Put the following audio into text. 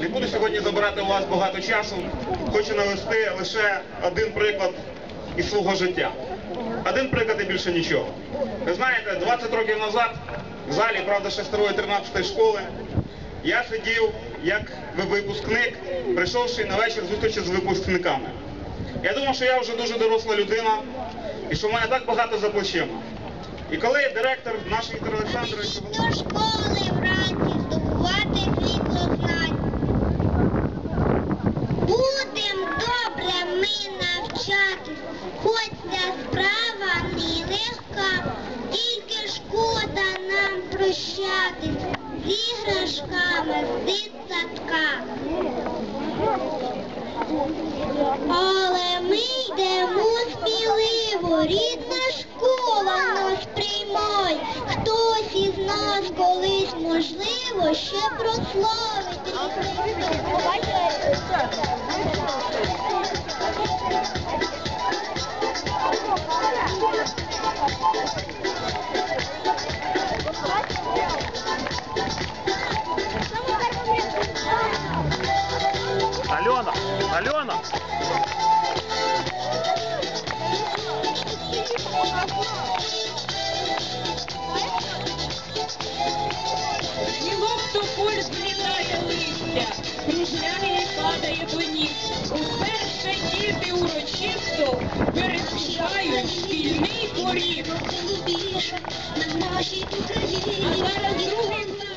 Не буду сьогодні забирати у вас багато часу. Хочу навести лише один приклад із свого життя. Один приклад і більше нічого. Ви знаєте, 20 років назад в залі, правда, ще старої 13 школи, я сидів як випускник, прийшовши на вечір зустрічі з випускниками. Я думав, що я вже дуже доросла людина і що в мене так багато за плечима. І коли директор наш Віктор Олександрович До прощатись з іграшками з дитсадка. Але ми йдемо сміливо, рідна школа нас приймай. Хтось із нас колись можливо ще прославить. Алена! Алена! Снігок то поль змінає листя, кружляє падає по ніг. Уперше діти урочисто переступають шкільний поріг. А зараз другим